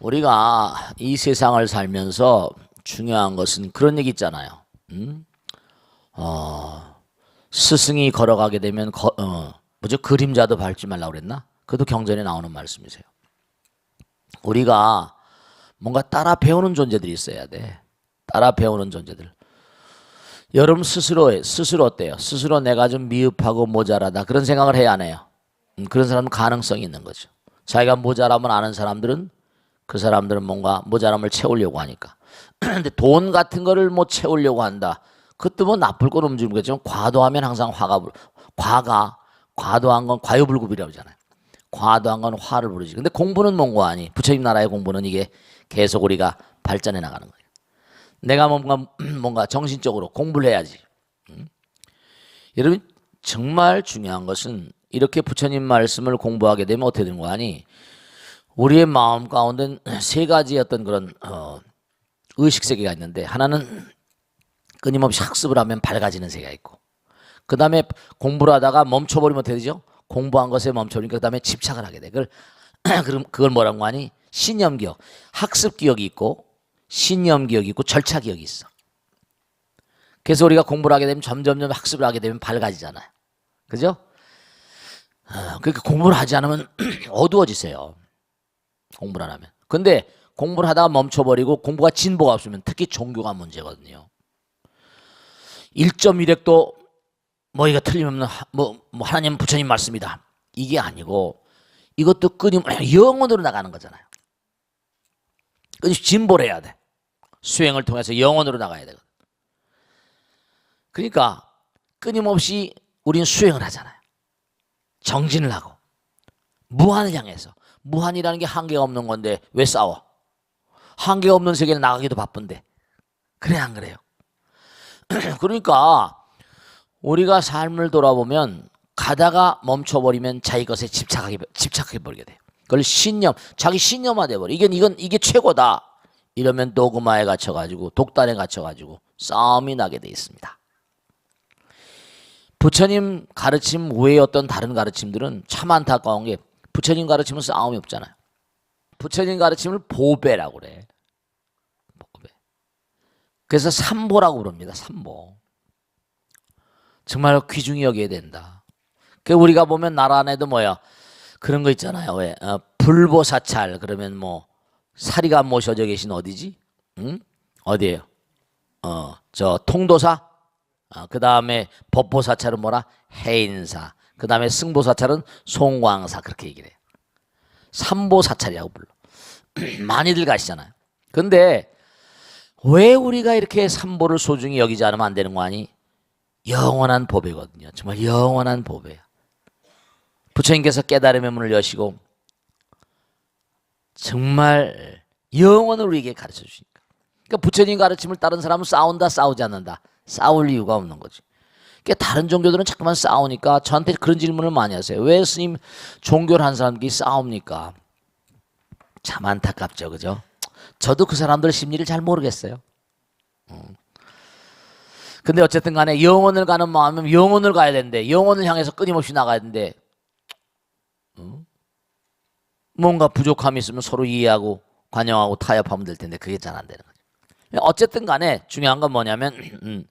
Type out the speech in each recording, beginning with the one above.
우리가 이 세상을 살면서 중요한 것은 그런 얘기 있잖아요. 음? 어, 스승이 걸어가게 되면 거, 어, 뭐죠? 그림자도 밟지 말라고 그랬나? 그것도 경전에 나오는 말씀이세요. 우리가 뭔가 따라 배우는 존재들이 있어야 돼. 따라 배우는 존재들. 여러분 스스로 스스로 어때요? 스스로 내가 좀 미흡하고 모자라다 그런 생각을 해야 안 해요. 음, 그런 사람은 가능성이 있는 거죠. 자기가 모자람을 아는 사람들은 그 사람들은 뭔가 모자람을 채우려고 하니까. 근데 돈 같은 거를 뭐 채우려고 한다. 그것도 뭐 나쁠 건 움직이겠지만 과도하면 항상 화가 불- 과가 과도한 건 과유불급이라고 하잖아요. 과도한 건 화를 부르지. 근데 공부는 뭔가 아니. 부처님 나라의 공부는 이게 계속 우리가 발전해 나가는 거예요. 내가 뭔가 뭔가 정신적으로 공부를 해야지. 음? 여러분 정말 중요한 것은 이렇게 부처님 말씀을 공부하게 되면 어떻게 되는 거 아니? 우리의 마음 가운데 세 가지 어떤 그런 어, 의식 세계가 있는데 하나는 끊임없이 학습을 하면 밝아지는 세계가 있고 그 다음에 공부를 하다가 멈춰버리면 되죠? 공부한 것에 멈춰버리니까 그 다음에 집착을 하게 돼. 그걸 그럼 그걸 뭐라고 하니? 신념 기억, 학습 기억이 있고 신념 기억이 있고 절차 기억이 있어. 그래서 우리가 공부를 하게 되면 점점점 학습을 하게 되면 밝아지잖아요. 그죠? 어, 그러니까 공부를 하지 않으면 어두워지세요. 공부를 안 하면. 근데 공부를 하다가 멈춰버리고 공부가 진보가 없으면 특히 종교가 문제거든요. 1.1핵도 뭐 이거 하- 뭐, 뭐 하나님 부처님 말씀이다. 이게 아니고 이것도 끊임 영원으로 나가는 거잖아요. 끊임없이 진보를 해야 돼. 수행을 통해서 영원으로 나가야 되거든. 그러니까 끊임없이 우리는 수행을 하잖아요. 정진을 하고 무한을 향해서 무한이라는 게 한계가 없는 건데 왜 싸워? 한계가 없는 세계를 나가기도 바쁜데 그래 안 그래요? 그러니까 우리가 삶을 돌아보면 가다가 멈춰버리면 자기 것에 집착하게 집착해 버리게 돼요. 그걸 신념, 자기 신념화 돼 버려. 이건 이건 이게 최고다. 이러면 도그마에 갇혀 가지고 독단에 갇혀 가지고 싸움이 나게 돼 있습니다. 부처님 가르침 외의 어떤 다른 가르침들은 참 안타까운 게 부처님 가르침은 싸움이 없잖아요. 부처님 가르침을 보배라고 그래. 보배. 그래서 삼보라고 부릅니다. 삼보. 정말 귀중히 여겨야 된다. 그 우리가 보면 나라 안에도 뭐야 그런 거 있잖아요. 왜 어, 불보사찰 그러면 뭐 사리가 모셔져 계신 어디지? 응? 어디예요? 어, 저 통도사. 어, 그 다음에 법보사찰은 뭐라? 해인사. 그 다음에 승보사찰은 송광사 그렇게 얘기를 해요. 삼보사찰이라고 불러. 많이들 가시잖아요. 근데 왜 우리가 이렇게 삼보를 소중히 여기지 않으면 안 되는 거 아니? 영원한 보배거든요. 정말 영원한 보배야. 부처님께서 깨달음의 문을 여시고 정말 영원을 우리에게 가르쳐 주시니까. 그러니까 부처님 가르침을 따른 사람은 싸운다, 싸우지 않는다. 싸울 이유가 없는 거지. 그러니까 다른 종교들은 자꾸만 싸우니까 저한테 그런 질문을 많이 하세요. 왜 스님 종교를 한 사람들이 싸웁니까? 참 안타깝죠, 그죠? 저도 그 사람들 심리를 잘 모르겠어요. 음. 근데 어쨌든 간에 영혼을 가는 마음은 영혼을 가야 되는데 영혼을 향해서 끊임없이 나가야 되는데 음? 뭔가 부족함이 있으면 서로 이해하고 관여하고 타협하면 될 텐데 그게 잘 안 되는 거죠. 어쨌든 간에 중요한 건 뭐냐면 음,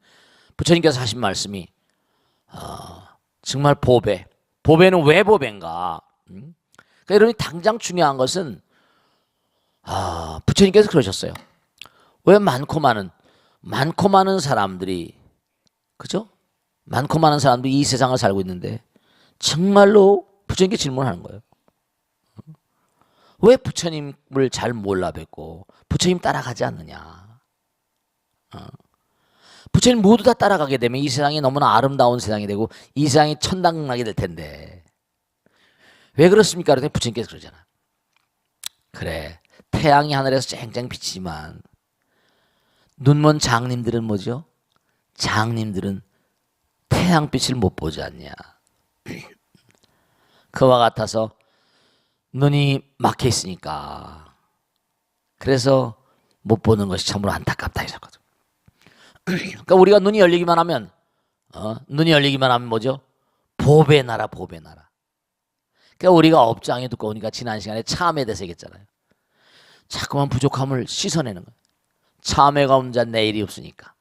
부처님께서 하신 말씀이 어, 정말 보배. 보배는 왜 보배인가? 음? 그러니까 여러분이 당장 중요한 것은 아, 부처님께서 그러셨어요. 왜 많고 많은 많고 많은 사람들이 그죠? 많고 많은 사람들이 이 세상을 살고 있는데 정말로 부처님께 질문하는 거예요. 왜 부처님을 잘 몰라 뵙고 부처님 따라가지 않느냐? 어. 부처님 모두 다 따라가게 되면 이 세상이 너무나 아름다운 세상이 되고 이 세상이 천당나게 될 텐데 왜 그렇습니까? 그랬더니 부처님께서 그러잖아. 그래 태양이 하늘에서 쨍쨍 비치지만 눈먼 장님들은 뭐죠? 장님들은 태양빛을 못 보지 않냐. 그와 같아서 눈이 막혀 있으니까 그래서 못 보는 것이 참으로 안타깝다 이랬거든. 그러니까 우리가 눈이 열리기만 하면 어? 눈이 열리기만 하면 뭐죠? 보배 나라 보배 나라. 그러니까 우리가 업장이 두꺼우니까 지난 시간에 참에 대해서 얘기했잖아요. 자꾸만 부족함을 씻어내는 거예요. 참회가 없는 자는 내일이 없으니까.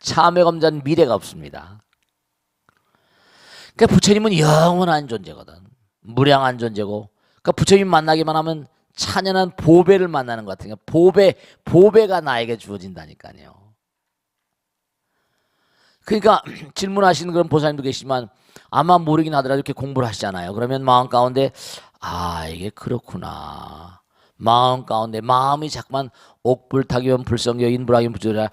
참회가 없는 자는 미래가 없습니다. 그러니까 부처님은 영원한 존재거든. 무량한 존재고. 그러니까 부처님 만나기만 하면 찬연한 보배를 만나는 것 같은 게 보배 보배가 나에게 주어진다니까요. 그러니까 질문하시는 그런 보사님도 계시지만 아마 모르긴 하더라도 이렇게 공부를 하시잖아요. 그러면 마음 가운데 아 이게 그렇구나. 마음 가운데 마음이 자꾸만 옥불타기면 불성겨 인불하기면 부조라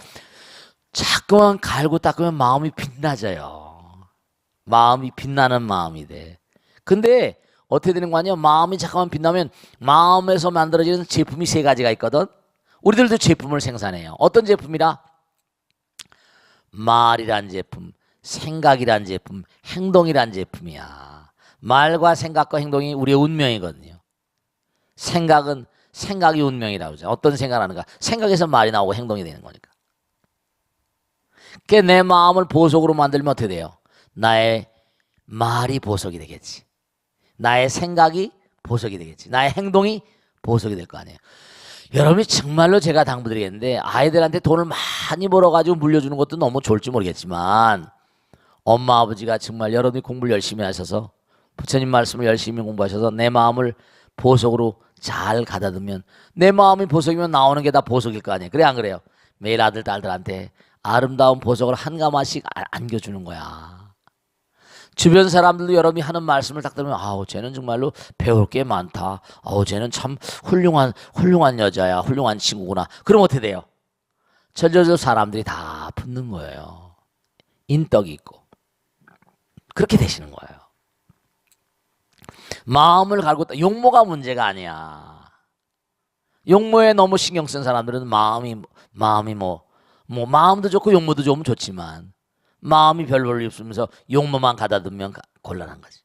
자꾸만 갈고 닦으면 마음이 빛나져요. 마음이 빛나는 마음이 돼. 근데 어떻게 되는 거 아니야? 마음이 잠깐만 빛나면 마음에서 만들어지는 제품이 세 가지가 있거든. 우리들도 제품을 생산해요. 어떤 제품이라? 말이란 제품, 생각이란 제품, 행동이란 제품이야. 말과 생각과 행동이 우리의 운명이거든요. 생각은 생각이 운명이라고 하죠. 어떤 생각하는가? 생각에서 말이 나오고 행동이 되는 거니까. 그게 내 마음을 보석으로 만들면 어떻게 돼요? 나의 말이 보석이 되겠지. 나의 생각이 보석이 되겠지. 나의 행동이 보석이 될 거 아니에요. 여러분이 정말로 제가 당부드리겠는데 아이들한테 돈을 많이 벌어가지고 물려주는 것도 너무 좋을지 모르겠지만 엄마 아버지가 정말 여러분이 공부를 열심히 하셔서 부처님 말씀을 열심히 공부하셔서 내 마음을 보석으로 잘 가다듬으면 내 마음이 보석이면 나오는 게 다 보석일 거 아니에요. 그래 안 그래요? 매일 아들 딸들한테 아름다운 보석을 한 가마씩 아- 안겨주는 거야. 주변 사람들도 여러분이 하는 말씀을 딱 들으면 아우 쟤는 정말로 배울 게 많다. 아우 쟤는 참 훌륭한 훌륭한 여자야. 훌륭한 친구구나. 그럼 어떻게 돼요? 절절절 사람들이 다 붙는 거예요. 인덕이 있고 그렇게 되시는 거예요. 마음을 갈고 딱- 용모가 문제가 아니야. 용모에 너무 신경 쓴 사람들은 마음이 마음이 뭐뭐 마음도 좋고 용모도 좋으면 좋지만 마음이 별 볼일 없으면서 용모만 가다듬으면 가- 곤란한 거지.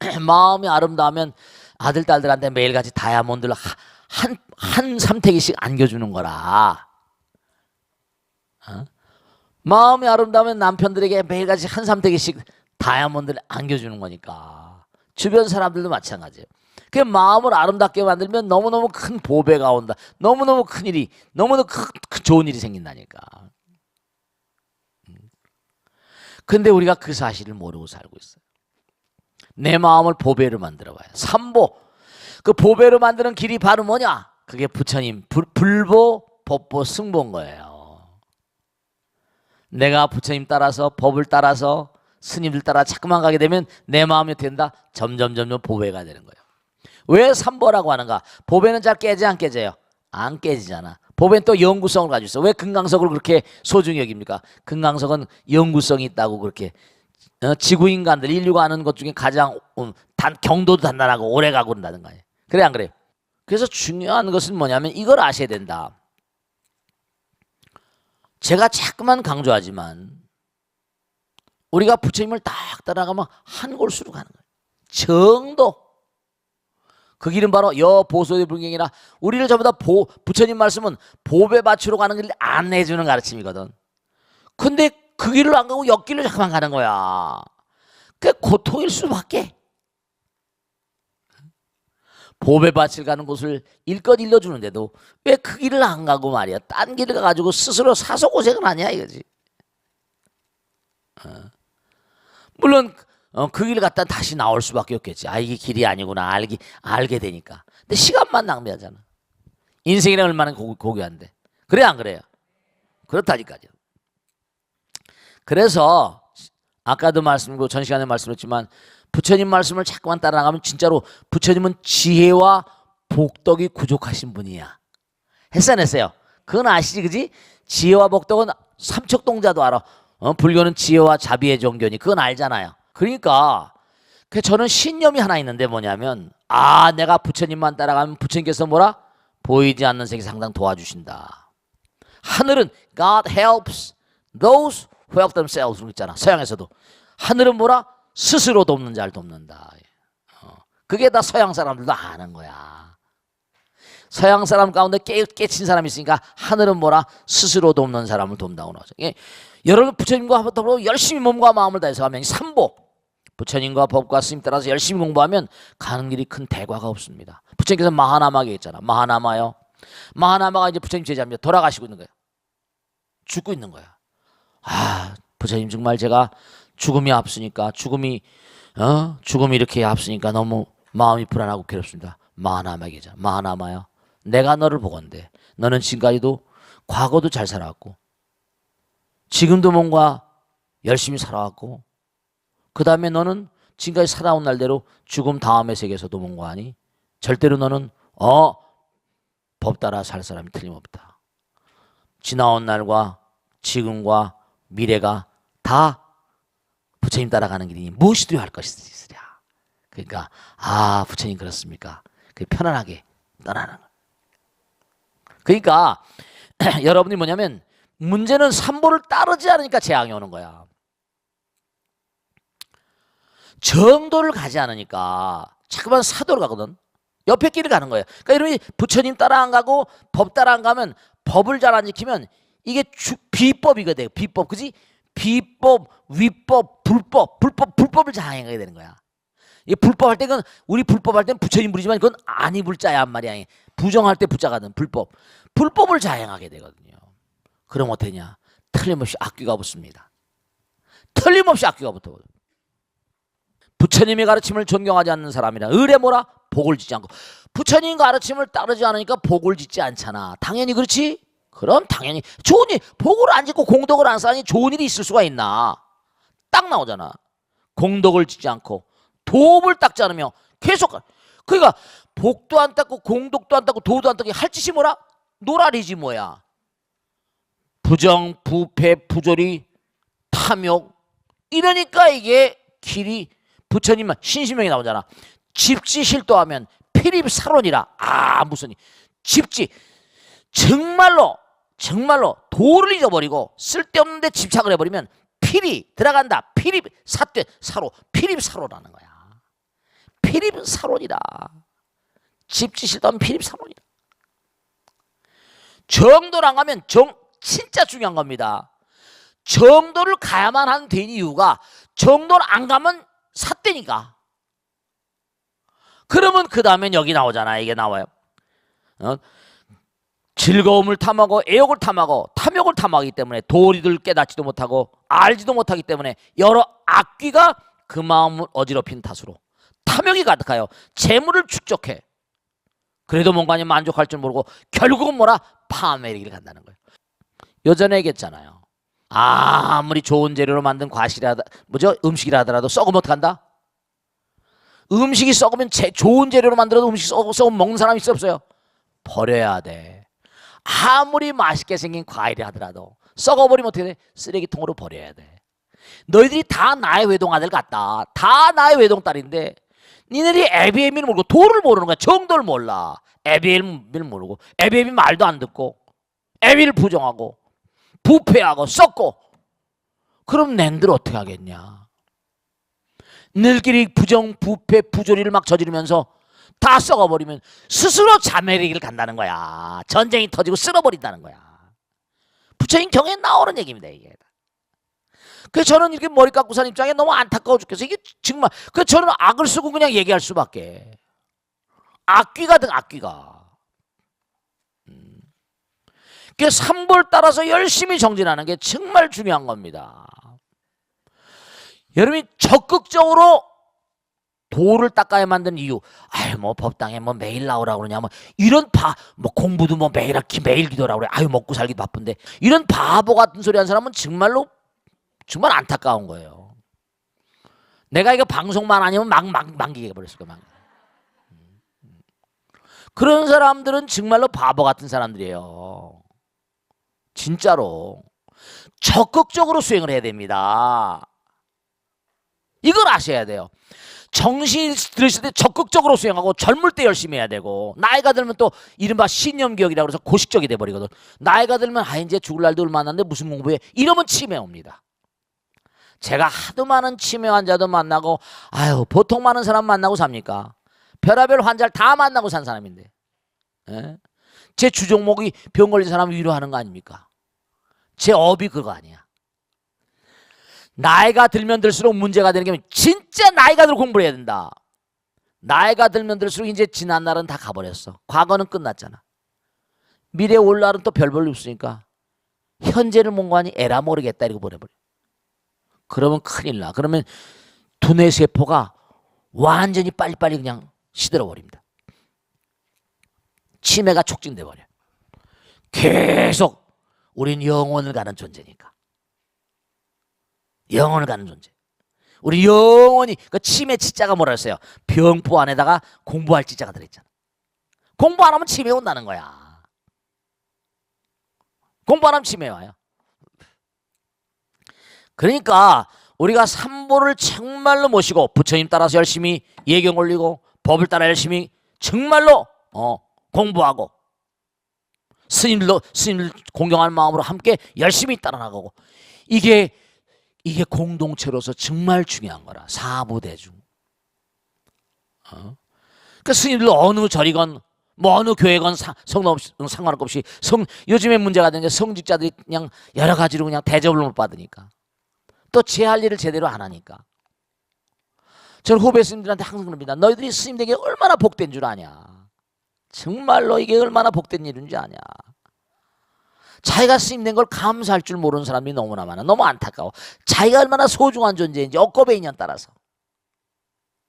마음이 아름다우면 아들 딸들한테 매일같이 다이아몬드를 한한 한 삼태기씩 안겨주는 거라. 어? 마음이 아름다우면 남편들에게 매일같이 한 삼태기씩 다이아몬드를 안겨주는 거니까 주변 사람들도 마찬가지예요. 그 마음을 아름답게 만들면 너무너무 큰 보배가 온다. 너무너무 큰 일이 너무너무 큰, 큰 좋은 일이 생긴다니까. 음. 근데 우리가 그 사실을 모르고 살고 있어요. 내 마음을 보배로 만들어 봐요. 삼보. 그 보배로 만드는 길이 바로 뭐냐? 그게 부처님 불, 불보, 법보, 승보인 거예요. 내가 부처님 따라서 법을 따라서 스님들 따라 자꾸만 가게 되면 내 마음이 된다. 점점 점점 보배가 되는 거예요. 왜 삼보라고 하는가? 보배는 잘 깨지 안 깨져요? 안 깨지잖아. 보배는 또 영구성을 가지고 있어. 왜 금강석을 그렇게 소중히 여깁니까? 금강석은 영구성이 있다고 그렇게 어, 지구 인간들 인류가 아는 것 중에 가장 음, 단 경도도 단단하고 오래 가고 그런다는 거예요. 그래 안 그래요? 그래서 중요한 것은 뭐냐면 이걸 아셔야 된다. 제가 자꾸만 강조하지만 우리가 부처님을 딱 따라가면 한 골수로 가는 거예요. 정도. 그 길은 바로 여보소의 불경이라 우리를 전부 다 보, 부처님 말씀은 보배 밭으로 가는 길을 안내해 주는 가르침이거든. 근데 그 길을 안 가고 옆길로 자꾸만 가는 거야. 그 고통일 수밖에. 보배밭을 가는 곳을 일껏 일러주는데도 왜 그 길을 안 가고 말이야. 딴 길을 가가지고 스스로 사서 고생을 하냐 이거지. 어. 물론 어, 그 길을 갔다 다시 나올 수밖에 없겠지. 아 이게 길이 아니구나 알기 알게 되니까. 근데 시간만 낭비하잖아. 인생이란 얼마나 고, 고귀한데. 그래 안 그래요? 그렇다니까요. 그래서 아까도 말씀드리고 전 시간에 말씀했지만 부처님 말씀을 자꾸만 따라가면 진짜로 부처님은 지혜와 복덕이 부족하신 분이야. 했어 안 했어요? 그건 아시지 그지? 지혜와 복덕은 삼척동자도 알아. 어? 불교는 지혜와 자비의 종교니 그건 알잖아요. 그러니까 그 저는 신념이 하나 있는데 뭐냐면 아 내가 부처님만 따라가면 부처님께서 뭐라 보이지 않는 세계 상당 도와주신다. 하늘은 God helps those who help themselves 있잖아. 서양에서도 하늘은 뭐라 스스로 돕는 자를 돕는다. 어. 그게 다 서양 사람들도 아는 거야. 서양 사람 가운데 깨, 깨친 사람이 있으니까 하늘은 뭐라 스스로 돕는 사람을 돕는다고 나오죠. 예. 여러분 부처님과 더불어 열심히 몸과 마음을 다해서 하면 이 삼보 부처님과 법과 스님 따라서 열심히 공부하면 가는 길이 큰 대과가 없습니다. 부처님께서 마하나마게 했잖아. 마하나마요. 마하나마가 이제 부처님 제자입니다. 돌아가시고 있는 거예요. 죽고 있는 거야. 아, 부처님 정말 제가 죽음이 앞서니까 죽음이 어 죽음이 이렇게 앞서니까 너무 마음이 불안하고 괴롭습니다. 마하나마 계자, 마하나마야, 내가 너를 보건대. 너는 지금까지도 과거도 잘 살아왔고 지금도 뭔가 열심히 살아왔고 그 다음에 너는 지금까지 살아온 날대로 죽음 다음의 세계에서도 뭔가 하니 절대로 너는 어 법 따라 살 사람이 틀림없다. 지나온 날과 지금과 미래가 다 부처님 따라가는 길이니 무엇이 두려할 것이으랴. 그러니까 아 부처님 그렇습니까? 그 편안하게 떠나는 거. 그러니까 여러분이 뭐냐면 문제는 삼보를 따르지 않으니까 재앙이 오는 거야. 정도를 가지 않으니까 자꾸만 사도를 가거든. 옆에 길을 가는 거예요. 그러니까 이러면 부처님 따라 안 가고 법 따라 안 가면 법을 잘 안 지키면 이게 주, 비법이거든. 비법, 그지? 비법, 위법, 불법, 불법, 불법을 자행하게 되는 거야. 이 불법 할 때는 우리 불법 할 때는 부처님 부르지만 그건 아니 불자야 한 말이야. 부정할 때 부자가든 불법, 불법을 자행하게 되거든요. 그럼 어떠냐? 틀림없이 악귀가 붙습니다. 틀림없이 악귀가 붙어. 부처님의 가르침을 존경하지 않는 사람이라 의뢰 뭐라 복을 짓지 않고 부처님 가르침을 따르지 않으니까 복을 짓지 않잖아. 당연히 그렇지? 그럼 당연히 좋은 일 복을 안 짓고 공덕을 안 쌓으니 좋은 일이 있을 수가 있나? 딱 나오잖아. 공덕을 짓지 않고 도업을 닦지 않으며 계속 그러니까 복도 안 닦고 공덕도 안 닦고 도도 안 닦고 할 짓이 뭐라? 노라리지 뭐야. 부정, 부패, 부조리, 탐욕 이러니까 이게 길이 부처님만 신심명이 나오잖아. 집지 실도하면 피립사론이라. 아 무슨 집지 정말로 정말로 도를 잊어버리고 쓸데없는데 집착을 해버리면 필이 들어간다. 필입 사퇴 사로 필입 사로라는 거야. 필입 사론이다. 집지 실도하면 필입 사론이다. 정도를 안 가면 정 진짜 중요한 겁니다. 정도를 가야만 하는 된 이유가 정도를 안 가면 삿대니까. 그러면 그 다음엔 여기 나오잖아. 이게 나와요. 어? 즐거움을 탐하고 애욕을 탐하고 탐욕을 탐하기 때문에 도리를 깨닫지도 못하고 알지도 못하기 때문에 여러 악귀가 그 마음을 어지럽힌 탓으로 탐욕이 가득하여 재물을 축적해. 그래도 뭔가 만족할 줄 모르고 결국은 뭐라 길을 간다는 거예요. 여전에 얘기했잖아요. 아무리 좋은 재료로 만든 과실이라 뭐죠 음식이라 하더라도 썩으면 어떡한다? 음식이 썩으면 제, 좋은 재료로 만들어도 음식 썩, 썩으면 먹는 사람이 있어 없어요? 버려야 돼. 아무리 맛있게 생긴 과일이 하더라도 썩어버리면 어떻게 돼? 쓰레기통으로 버려야 돼. 너희들이 다 나의 외동 아들 같다. 다 나의 외동 딸인데 니네들이 에비에미를 모르고 도를 모르는 거야. 정도를 몰라. 에비에미를 모르고 에비에미 말도 안 듣고 에비를 부정하고 부패하고 썩고 그럼 낸들 어떻게 하겠냐? 늘끼리 부정, 부패, 부조리를 막 저지르면서 다 썩어버리면 스스로 길을 간다는 거야. 전쟁이 터지고 쓸어버린다는 거야. 부처님 경에 나오는 얘기입니다. 이게. 그래서 저는 이렇게 머리 깎고 산 입장에 너무 안타까워 죽겠어. 이게 정말 그 저는 악을 쓰고 그냥 얘기할 수밖에. 악귀가 등 악귀가. 그 삼볼 따라서 열심히 정진하는 게 정말 중요한 겁니다. 여러분이 적극적으로 도를 닦아야 만든 이유. 아유 뭐 법당에 뭐 매일 나오라 그러냐 뭐 이런 바 뭐 공부도 뭐 매일 기 매일 기도라 그래. 아유 먹고 살기 바쁜데 이런 바보 같은 소리 한 사람은 정말로 정말 안타까운 거예요. 내가 이거 방송만 아니면 막막 망기게 버렸을 거야. 막. 그런 사람들은 정말로 바보 같은 사람들이에요. 진짜로 적극적으로 수행을 해야 됩니다. 이걸 아셔야 돼요. 정신이 들으실 때 적극적으로 수행하고 젊을 때 열심히 해야 되고 나이가 들면 또 이른바 신념기억이라고 해서 고식적이 돼버리거든. 나이가 들면 아 이제 죽을 날도 얼마 안 남는데 무슨 공부해? 이러면 치매 옵니다. 제가 하도 많은 치매 환자도 만나고 아유 보통 많은 사람 만나고 삽니까? 별하별 환자를 다 만나고 산 사람인데 예? 제 주종목이 병 걸린 사람 위로하는 거 아닙니까? 제 업이 그거 아니야. 나이가 들면 들수록 문제가 되는 게 진짜 나이가 들어 공부를 해야 된다. 나이가 들면 들수록 이제 지난 날은 다 가버렸어. 과거는 끝났잖아. 미래 올 날은 또 별 볼 일 없으니까 현재를 몽고하니 에라 모르겠다 이러고 보내버려. 그러면 큰일 나. 그러면 두뇌 세포가 완전히 빨리빨리 그냥 시들어 버립니다. 치매가 촉진돼 버려. 계속 우린 영혼을 가는 존재니까. 영혼을 가는 존재. 우리 영원히 그 치매 치자가 뭐라 했어요? 병포 안에다가 공부할 치자가 들어있잖아. 공부 안 하면 치매 온다는 거야. 공부 안 하면 치매 와요. 그러니까 우리가 삼보를 정말로 모시고 부처님 따라서 열심히 예경 올리고 법을 따라 열심히 정말로 어, 공부하고 스님들도 스님들 공경하는 마음으로 함께 열심히 따라 나가고 이게 이게 공동체로서 정말 중요한 거라 사부대중. 어? 그 스님들도 어느 절이건 뭐 어느 교회건 사- 성도 없이 상관없이 성 요즘에 문제가 되는 게 성직자들이 그냥 여러 가지로 그냥 대접을 못 받으니까 또 제 할 일을 제대로 안 하니까 저는 후배 스님들한테 항상 그럽니다. 너희들이 스님 되게 얼마나 복된 줄 아냐. 정말로 이게 얼마나 복된 일인지 아냐. 자기가 스님 된걸 감사할 줄 모르는 사람이 너무나 많아. 너무 안타까워. 자기가 얼마나 소중한 존재인지 억겁의 인연 따라서.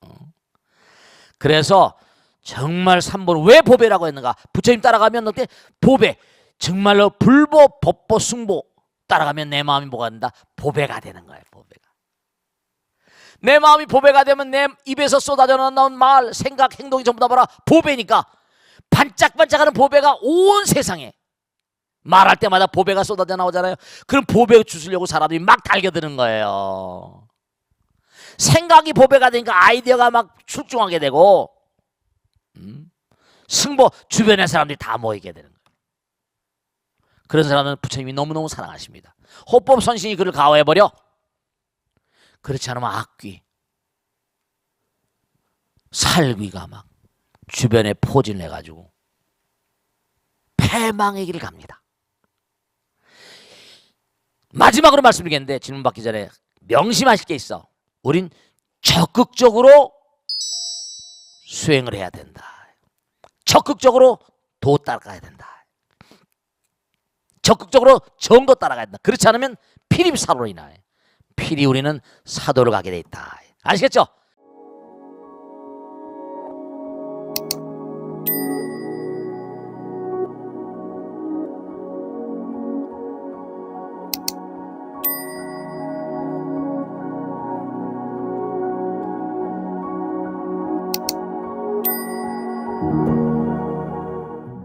어. 그래서 정말 삼보는 왜 보배라고 했는가? 부처님 따라가면 어때? 보배. 정말로 불보, 법보, 승보 따라가면 내 마음이 뭐가 된다? 보배가 되는 거예요. 보배가. 내 마음이 보배가 되면 내 입에서 쏟아져 나온 말, 생각, 행동이 전부 다 뭐라? 보배니까 반짝반짝하는 보배가 온 세상에 말할 때마다 보배가 쏟아져 나오잖아요. 그럼 보배 주시려고 사람들이 막 달겨드는 거예요. 생각이 보배가 되니까 아이디어가 막 출중하게 되고 음? 승보 주변의 사람들이 다 모이게 되는 거예요. 그런 사람은 부처님이 너무너무 사랑하십니다. 호법 선신이 그를 가호해버려. 그렇지 않으면 악귀, 살귀가 막 주변에 포진을 해가지고 패망의 길을 갑니다. 마지막으로 말씀드리겠는데 질문 받기 전에 명심하실 게 있어. 우린 적극적으로 수행을 해야 된다. 적극적으로 도 따라가야 된다. 적극적으로 정도 따라가야 된다. 그렇지 않으면 사로로 인하여 필히 우리는 사도를 가게 돼 있다. 아시겠죠?